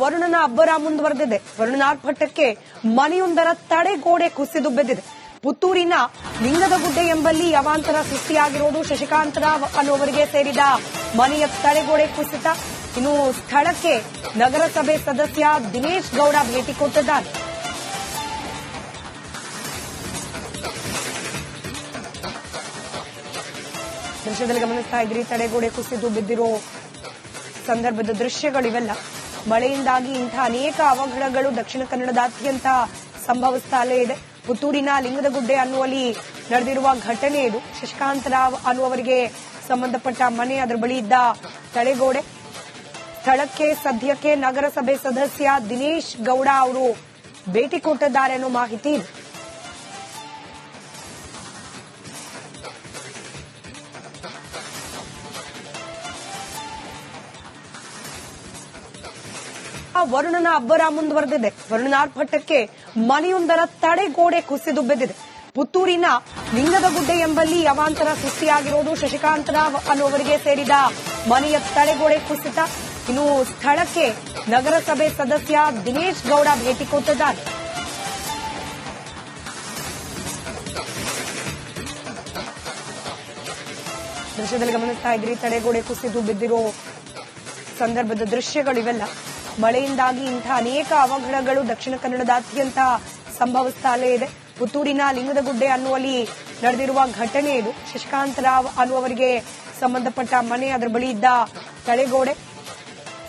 ವರುಣನ ಅಬ್ಬರ ಮುಂದುವರೆದಿದೆ ವರುಣನಾರ್ಭಟಕ್ಕೆ ಮನೆಯೊಂದರ ತಡೆಗೋಡೆ ಕುಸಿದು ಬಿದ್ದಿದೆ. ಪುತ್ತೂರಿನ ಲಿಂಗದಗುಡ್ಡೆ ಎಂಬಲ್ಲಿ ಅವಾಂತರ ಸೃಷ್ಟಿಯಾಗಿರುವುದು ಶಶಿಕಾಂತರಾವ್ ಅನ್ನುವರಿಗೆ ಸೇರಿದ ಮನೆಯ ತಡೆಗೋಡೆ ಕುಸಿತ. ಇನ್ನು ಸ್ಥಳಕ್ಕೆ ನಗರಸಭೆ ಸದಸ್ಯ ದಿನೇಶ್ ಗೌಡ ಭೇಟಿ ಕೊಟ್ಟಿದ್ದಾರೆ. ದೃಶ್ಯದಲ್ಲಿ ಗಮನಿಸ್ತಾ ಇದ್ರಿ ತಡೆಗೋಡೆ ಕುಸಿದು ಬಿದ್ದಿರೋ ಸಂದರ್ಭದ ದೃಶ್ಯಗಳಿವೆಲ್ಲ. ಮಳೆಯಿಂದಾಗಿ ಇಂತಹ ಅನೇಕ ಅವಘಡಗಳು ದಕ್ಷಿಣ ಕನ್ನಡದಾದ್ಯಂತ ಸಂಭವಿಸುತ್ತಲೇ ಇದೆ. ಪುತ್ತೂರಿನ ಲಿಂಗದಗುಡ್ಡೆ ಅನ್ನುವಲ್ಲಿ ನಡೆದಿರುವ ಘಟನೆ ಇದು. ಶಶಿಕಾಂತ್ ರಾವ್ ಅನ್ನುವರಿಗೆ ಸಂಬಂಧಪಟ್ಟ ಮನೆ ಅದರ ಬಳಿ ಇದ್ದ ತಡೆಗೋಡೆ ಸ್ಥಳಕ್ಕೆ, ಸದ್ಯಕ್ಕೆ ನಗರಸಭೆ ಸದಸ್ಯ ದಿನೇಶ್ ಗೌಡ ಅವರು ಭೇಟಿ ಕೊಟ್ಟಿದ್ದಾರೆ ಅನ್ನೋ ಮಾಹಿತಿ ಇದೆ. ವರುಣನ ಅಬ್ಬರ ಮುಂದುವರೆದಿದೆ ವರುಣನಾರ್ಭಟಕ್ಕೆ ಮನೆಯೊಂದರ ತಡೆಗೋಡೆ ಕುಸಿದು ಬಿದ್ದಿದೆ ಪುತ್ತೂರಿನ ಲಿಂಗದಗುಡ್ಡೆ ಎಂಬಲ್ಲಿ ಅವಾಂತರ ಸೃಷ್ಟಿಯಾಗಿರುವುದು ಶಶಿಕಾಂತರ ರಾವ್ ಅನ್ನುವರಿಗೆ ಸೇರಿದ ಮನೆಯ ತಡೆಗೋಡೆ ಕುಸಿತ. ಇನ್ನು ಸ್ಥಳಕ್ಕೆ ನಗರಸಭೆ ಸದಸ್ಯ ದಿನೇಶ್ ಗೌಡ ಭೇಟಿ ಕೊಟ್ಟಿದ್ದಾರೆ. ದೃಶ್ಯದಲ್ಲಿ ಗಮನಿಸ್ತಾ ಇದ್ರಿ, ತಡೆಗೋಡೆ ಕುಸಿದು ಬಿದ್ದಿರೋ ಸಂದರ್ಭದ ದೃಶ್ಯಗಳಿವೆಲ್ಲ. ಮಳೆಯಿಂದಾಗಿ ಇಂತಹ ಅನೇಕ ಅವಘಡಗಳು ದಕ್ಷಿಣ ಕನ್ನಡದಾದ್ಯಂತ ಸಂಭವಿಸುತ್ತಲೇ ಇದೆ. ಪುತ್ತೂರಿನ ಲಿಂಗದಗುಡ್ಡೆ ಅನ್ನುವಲ್ಲಿ ನಡೆದಿರುವ ಘಟನೆ ಇದು. ಶಶಿಕಾಂತ್ ರಾವ್ ಅನ್ನುವರಿಗೆ ಸಂಬಂಧಪಟ್ಟ ಮನೆ ಅದರ ಬಳಿ ಇದ್ದ ತಳೆಗೋಡೆ.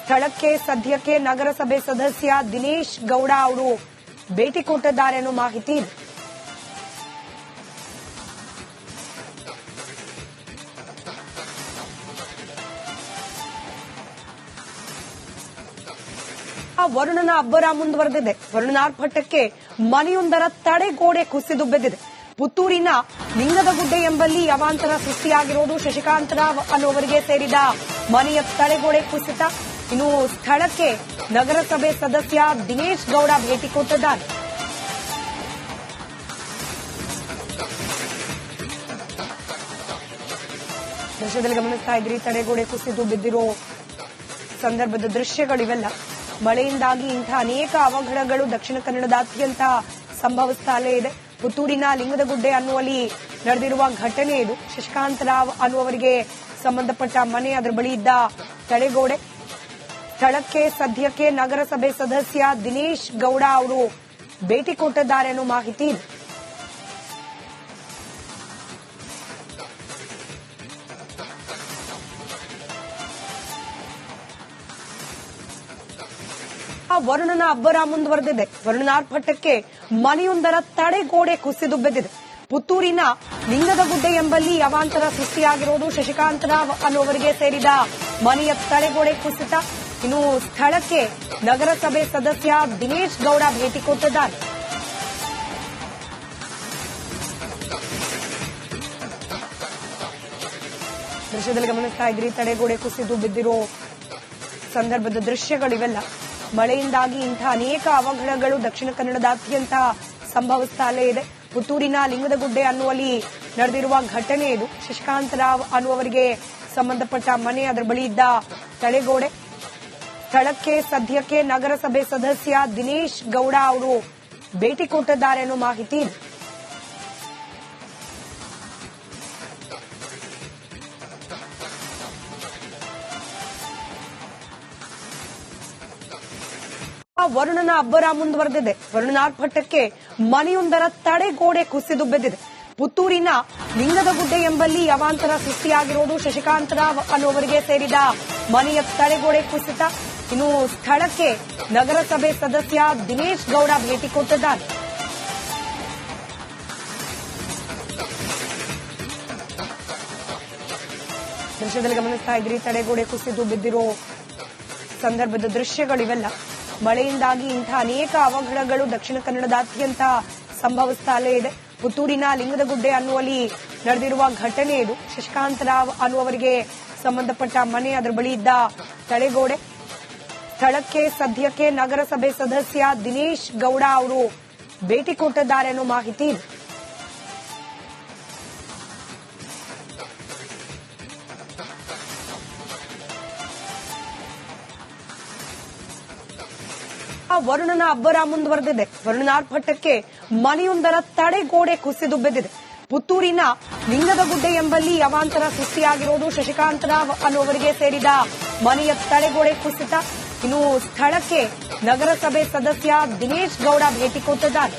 ಸ್ಥಳಕ್ಕೆ ಸದ್ಯಕ್ಕೆ ನಗರಸಭೆ ಸದಸ್ಯ ದಿನೇಶ್ ಗೌಡ ಅವರು ಭೇಟಿ ಕೊಟ್ಟಿದ್ದಾರೆ ಅನ್ನೋ ಮಾಹಿತಿ ಇದೆ. ವರುಣನ ಅಬ್ಬರ ಮುಂದುವರೆದಿದೆ. ವರುಣನಾರ್ಭಟಕ್ಕೆ ಮನೆಯೊಂದರ ತಡೆಗೋಡೆ ಕುಸಿದು ಬಿದ್ದಿದೆ ಪುತ್ತೂರಿನ ಲಿಂಗದಗುಡ್ಡೆ ಎಂಬಲ್ಲಿ ಅವಾಂತರ ಸೃಷ್ಟಿಯಾಗಿರುವುದು ಶಶಿಕಾಂತ್ ರಾವ್ ಅನ್ನುವರಿಗೆ ಸೇರಿದ ಮನೆಯ ತಡೆಗೋಡೆ ಕುಸಿತ. ಇನ್ನು ಸ್ಥಳಕ್ಕೆ ನಗರಸಭೆ ಸದಸ್ಯ ದಿನೇಶ್ ಗೌಡ ಭೇಟಿ ಕೊಟ್ಟಿದ್ದಾರೆ. ದೃಶ್ಯದಲ್ಲಿ ಗಮನಿಸ್ತಾ ಇದ್ರಿ ತಡೆಗೋಡೆ ಕುಸಿದು ಬಿದ್ದಿರೋ ಸಂದರ್ಭದ ದೃಶ್ಯಗಳಿವೆಲ್ಲ. ಮಳೆಯಿಂದಾಗಿ ಇಂತಹ ಅನೇಕ ಅವಘಡಗಳು ದಕ್ಷಿಣ ಕನ್ನಡದಾದ್ಯಂತ ಸಂಭವಿಸುತ್ತಲೇ ಇದೆ. ಪುತ್ತೂರಿನ ಲಿಂಗದಗುಡ್ಡೆ ಅನ್ನುವಲ್ಲಿ ನಡೆದಿರುವ ಘಟನೆ ಇದು. ಶಶಿಕಾಂತ್ ರಾವ್ ಅನ್ನುವರಿಗೆ ಸಂಬಂಧಪಟ್ಟ ಮನೆ ಅದರ ಬಳಿ ಇದ್ದ ತಡೆಗೋಡೆ ಸ್ಥಳಕ್ಕೆ ಸದ್ಯಕ್ಕೆ ನಗರಸಭೆ ಸದಸ್ಯ ದಿನೇಶ್ ಗೌಡ ಅವರು ಭೇಟಿ ಕೊಟ್ಟಿದ್ದಾರೆ ಅನ್ನೋ ಮಾಹಿತಿ ಇದೆ. ಆ ವರುಣನ ಅಬ್ಬರ ಮುಂದುವರೆದಿದೆ. ವರುಣನಾರ್ಭಟಕ್ಕೆ ಮನೆಯೊಂದರ ತಡೆಗೋಡೆ ಕುಸಿದು ಬಿದ್ದಿದೆ. ಪುತ್ತೂರಿನ ಲಿಂಗದಗುಡ್ಡೆ ಎಂಬಲ್ಲಿ ಅವಾಂತರ ಸೃಷ್ಟಿಯಾಗಿರುವುದು ಶಶಿಕಾಂತ ರಾವ್ ಅನ್ನುವರಿಗೆ ಸೇರಿದ ಮನೆಯ ತಡೆಗೋಡೆ ಕುಸಿತ. ಇನ್ನು ಸ್ಥಳಕ್ಕೆ ನಗರಸಭೆ ಸದಸ್ಯ ದಿನೇಶ್ ಗೌಡ ಭೇಟಿ ಕೊಟ್ಟಿದ್ದಾರೆ. ದೃಶ್ಯದಲ್ಲಿ ಗಮನಿಸ್ತಾ ಇದ್ರಿ ತಡೆಗೋಡೆ ಕುಸಿದು ಬಿದ್ದಿರೋ ಸಂದರ್ಭದ ದೃಶ್ಯಗಳಿವೆಲ್ಲ. ಮಳೆಯಿಂದಾಗಿ ಇಂತಹ ಅನೇಕ ಅವಘಡಗಳು ದಕ್ಷಿಣ ಕನ್ನಡದಾದ್ಯಂತ ಸಂಭವಿಸುತ್ತಲೇ ಇದೆ. ಪುತ್ತೂರಿನ ಲಿಂಗದಗುಡ್ಡೆ ಅನ್ನುವಲ್ಲಿ ನಡೆದಿರುವ ಘಟನೆ ಇದು. ಶಶಿಕಾಂತ್ ರಾವ್ ಅನ್ನುವರಿಗೆ ಸಂಬಂಧಪಟ್ಟ ಮನೆ ಅದರ ಬಳಿ ಇದ್ದ ತಳೆಗೋಡೆ. ಸ್ಥಳಕ್ಕೆ, ಸದ್ಯಕ್ಕೆ ನಗರಸಭೆ ಸದಸ್ಯ ದಿನೇಶ್ ಗೌಡ ಅವರು ಭೇಟಿ ಕೊಟ್ಟಿದ್ದಾರೆ ಅನ್ನೋ ಮಾಹಿತಿ ಇದೆ. ವರುಣನ ಅಬ್ಬರ ಮುಂದುವರೆದಿದೆ. ವರುಣನಾರ್ಭಟಕ್ಕೆ ಮನೆಯೊಂದರ ತಡೆಗೋಡೆ ಕುಸಿದು ಬಿದ್ದಿದೆ. ಪುತ್ತೂರಿನ ಲಿಂಗದಗುಡ್ಡೆ ಎಂಬಲ್ಲಿ ಅವಾಂತರ ಸೃಷ್ಟಿಯಾಗಿರುವುದು ಶಶಿಕಾಂತ್ ರಾವ್ ಅನ್ನುವರಿಗೆ ಸೇರಿದ ಮನೆಯ ತಡೆಗೋಡೆ ಕುಸಿತ. ಇನ್ನು ಸ್ಥಳಕ್ಕೆ ನಗರಸಭೆ ಸದಸ್ಯ ದಿನೇಶ್ ಗೌಡ ಭೇಟಿ ಕೊಟ್ಟಿದ್ದಾರೆ. ದೃಶ್ಯದಲ್ಲಿ ಗಮನಿಸ್ತಾ ಇದ್ರಿ ತಡೆಗೋಡೆ ಕುಸಿದು ಬಿದ್ದಿರೋ ಸಂದರ್ಭದ ದೃಶ್ಯಗಳಿವೆಲ್ಲ. ಮಳೆಯಿಂದಾಗಿ ಇಂತಹ ಅನೇಕ ಅವಘಡಗಳು ದಕ್ಷಿಣ ಕನ್ನಡದಾದ್ಯಂತ ಸಂಭವಿಸುತ್ತಲೇ ಇದೆ. ಪುತ್ತೂರಿನ ಲಿಂಗದಗುಡ್ಡೆ ಅನ್ನುವಲ್ಲಿ ನಡೆದಿರುವ ಘಟನೆ ಇದು. ಶಶಿಕಾಂತ್ ರಾವ್ ಅನ್ನುವರಿಗೆ ಸಂಬಂಧಪಟ್ಟ ಮನೆ ಅದರ ಬಳಿ ಇದ್ದ ತಡೆಗೋಡೆ ಸ್ಥಳಕ್ಕೆ ಸದ್ಯಕ್ಕೆ ನಗರಸಭೆ ಸದಸ್ಯ ದಿನೇಶ್ ಗೌಡ ಅವರು ಭೇಟಿ ಕೊಟ್ಟಿದ್ದಾರೆ ಅನ್ನೋ ಮಾಹಿತಿ ಇದೆ. ಆ ವರುಣನ ಅಬ್ಬರ ಮುಂದುವರೆದಿದೆ. ವರುಣಾರ್ಭಟಕ್ಕೆ ಮನೆಯೊಂದರ ತಡೆಗೋಡೆ ಕುಸಿದು ಬಿದ್ದಿದೆ. ಪುತ್ತೂರಿನ ಲಿಂಗದಗುಡ್ಡೆ ಎಂಬಲ್ಲಿ ಯವಾಂತರ ಸೃಷ್ಟಿಯಾಗಿರೋದು ಶಶಿಕಾಂತರ ರಾವ್ ಅನ್ನುವರಿಗೆ ಸೇರಿದ ಮನೆಯ ತಡೆಗೋಡೆ ಕುಸಿತ. ಇನ್ನು ಸ್ಥಳಕ್ಕೆ ನಗರಸಭೆ ಸದಸ್ಯ ದಿನೇಶ್ ಗೌಡ ಭೇಟಿ ಕೊಟ್ಟಿದ್ದಾರೆ.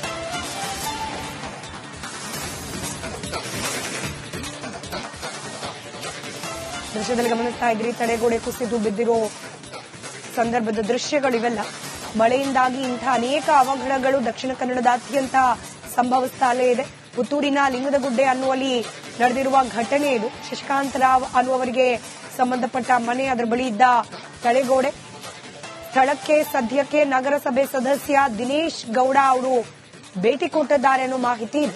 ದೃಶ್ಯದಲ್ಲಿ ಗಮನಿಸ್ತಾ ಇದ್ರಿ ತಡೆಗೋಡೆ ಕುಸಿದು ಬಿದ್ದಿರೋ ಸಂದರ್ಭದ ದೃಶ್ಯಗಳಿವೆಲ್ಲ. ಮಳೆಯಿಂದಾಗಿ ಇಂಥ ಅನೇಕ ಅವಘಡಗಳು ದಕ್ಷಿಣ ಕನ್ನಡದಾದ್ಯಂತ ಸಂಭವಿಸ್ತಾಲೇ ಇದೆ. ಪುತ್ತೂರಿನ ಲಿಂಗದಗುಡ್ಡೆ ಅನ್ನುವಲ್ಲಿ ನಡೆದಿರುವ ಘಟನೆ ಇದು. ಶಶಿಕಾಂತ್ ರಾವ್ ಅನ್ನುವರಿಗೆ ಸಂಬಂಧಪಟ್ಟ ಮನೆ ಅದರ ಬಳಿ ಇದ್ದ ತಳೆಗೋಡೆ. ಸ್ಥಳಕ್ಕೆ ಸದ್ಯಕ್ಕೆ ನಗರಸಭೆ ಸದಸ್ಯ ದಿನೇಶ್ ಗೌಡ ಅವರು ಭೇಟಿ ಕೊಟ್ಟಿದ್ದಾರೆ ಅನ್ನೋ ಮಾಹಿತಿ ಇದೆ.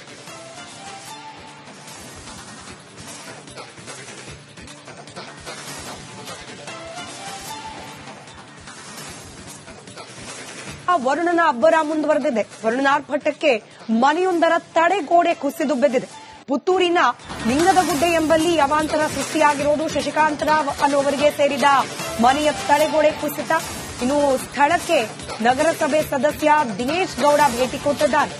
ವರುಣನ ಅಬ್ಬರ ಮುಂದುವರೆದಿದೆ. ವರುಣಾರ್ಭಟಕ್ಕೆ ಮನೆಯೊಂದರ ತಡೆಗೋಡೆ ಕುಸಿದು ಬಿದ್ದಿದೆ ಪುತ್ತೂರಿನ ಲಿಂಗದಗುಡ್ಡೆ ಎಂಬಲ್ಲಿ ಅವಾಂತರ ಸೃಷ್ಟಿಯಾಗಿರುವುದು ಶಶಿಕಾಂತ ರಾವ್ ಅನ್ನುವರಿಗೆ ಸೇರಿದ ಮನೆಯ ತಡೆಗೋಡೆ ಕುಸಿತ. ಇನ್ನು ಸ್ಥಳಕ್ಕೆ ನಗರಸಭೆ ಸದಸ್ಯ ದಿನೇಶ್ ಗೌಡ ಭೇಟಿ ಕೊಟ್ಟಿದ್ದಾರೆ.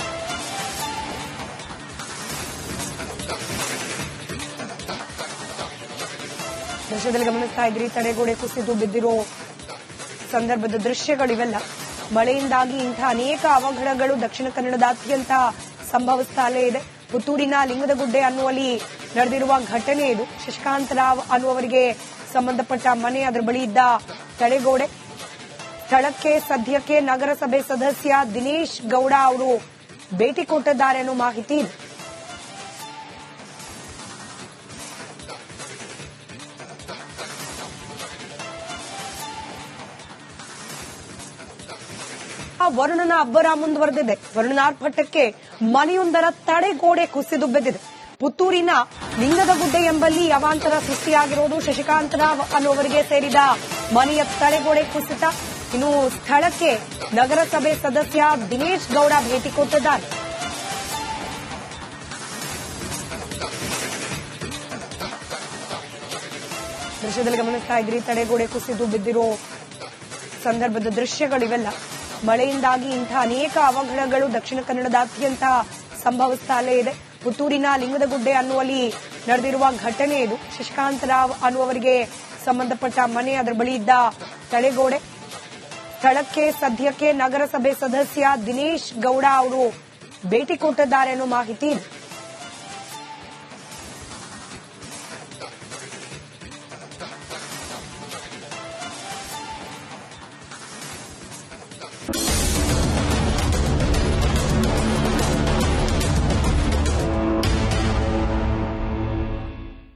ದೃಶ್ಯದಲ್ಲಿ ಗಮನಿಸ್ತಾ ಇದ್ರಿ, ತಡೆಗೋಡೆ ಕುಸಿದು ಬಿದ್ದಿರೋ ಸಂದರ್ಭದ ದೃಶ್ಯಗಳಿವೆಲ್ಲ. ಮಳೆಯಿಂದಾಗಿ ಇಂತಹ ಅನೇಕ ಅವಘಡಗಳು ದಕ್ಷಿಣ ಕನ್ನಡದಾದ್ಯಂತ ಸಂಭವಿಸ್ತಾಲೇ ಇದೆ. ಪುತ್ತೂರಿನ ಲಿಂಗದಗುಡ್ಡೆ ಅನ್ನುವಲ್ಲಿ ನಡೆದಿರುವ ಘಟನೆ ಇದು. ಶಶಿಕಾಂತ್ ರಾವ್ ಅನ್ನುವರಿಗೆ ಸಂಬಂಧಪಟ್ಟ ಮನೆ ಅದರ ಬಳಿ ಇದ್ದ ತಡೆಗೋಡೆ ಸ್ಥಳಕ್ಕೆ, ಸದ್ಯಕ್ಕೆ ನಗರಸಭೆ ಸದಸ್ಯ ದಿನೇಶ್ ಗೌಡ ಅವರು ಭೇಟಿ ಕೊಟ್ಟಿದ್ದಾರೆ ಅನ್ನೋ ಮಾಹಿತಿ ಇದೆ. ಆ ವರುಣನ ಅಬ್ಬರ ಮುಂದುವರೆದಿದೆ. ವರುಣಾರ್ಭಟಕ್ಕೆ ಮನೆಯೊಂದರ ತಡೆಗೋಡೆ ಕುಸಿದು ಬಿದ್ದಿದೆ. ಪುತ್ತೂರಿನ ಲಿಂಗದಗುಡ್ಡೆ ಎಂಬಲ್ಲಿ ಅವಾಂತರ ಸೃಷ್ಟಿಯಾಗಿರೋದು ಶಶಿಕಾಂತರಾವ್ ಅನ್ನುವರಿಗೆ ಸೇರಿದ ಮನೆಯ ತಡೆಗೋಡೆ ಕುಸಿತ. ಇನ್ನು ಸ್ಥಳಕ್ಕೆ ನಗರಸಭೆ ಸದಸ್ಯ ದಿನೇಶ್ ಗೌಡ ಭೇಟಿ ಕೊಟ್ಟಿದ್ದಾರೆ. ದೃಶ್ಯದಲ್ಲಿ ಗಮನಿಸ್ತಾ ಇದ್ರಿ ತಡೆಗೋಡೆ ಕುಸಿದು ಬಿದ್ದಿರೋ ಸಂದರ್ಭದ ದೃಶ್ಯಗಳಿವೆಲ್ಲ. ಮಳೆಯಿಂದಾಗಿ ಇಂಥ ಅನೇಕ ಅವಘಡಗಳು ದಕ್ಷಿಣ ಕನ್ನಡದಾದ್ಯಂತ ಸಂಭವಿಸ್ತಾಲೇ ಇದೆ. ಪುತ್ತೂರಿನ ಲಿಂಗದಗುಡ್ಡೆ ಅನ್ನುವಲ್ಲಿ ನಡೆದಿರುವ ಘಟನೆ ಇದು. ಶಶಿಕಾಂತ್ ರಾವ್ ಅನ್ನುವರಿಗೆ ಸಂಬಂಧಪಟ್ಟ ಮನೆ ಅದರ ಬಳಿ ಇದ್ದ ತಳೆಗೋಡೆ. ಸ್ಥಳಕ್ಕೆ, ಸದ್ಯಕ್ಕೆ ನಗರಸಭೆ ಸದಸ್ಯ ದಿನೇಶ್ ಗೌಡ ಅವರು ಭೇಟಿ ಕೊಟ್ಟಿದ್ದಾರೆ ಅನ್ನೋ ಮಾಹಿತಿ ಇದೆ.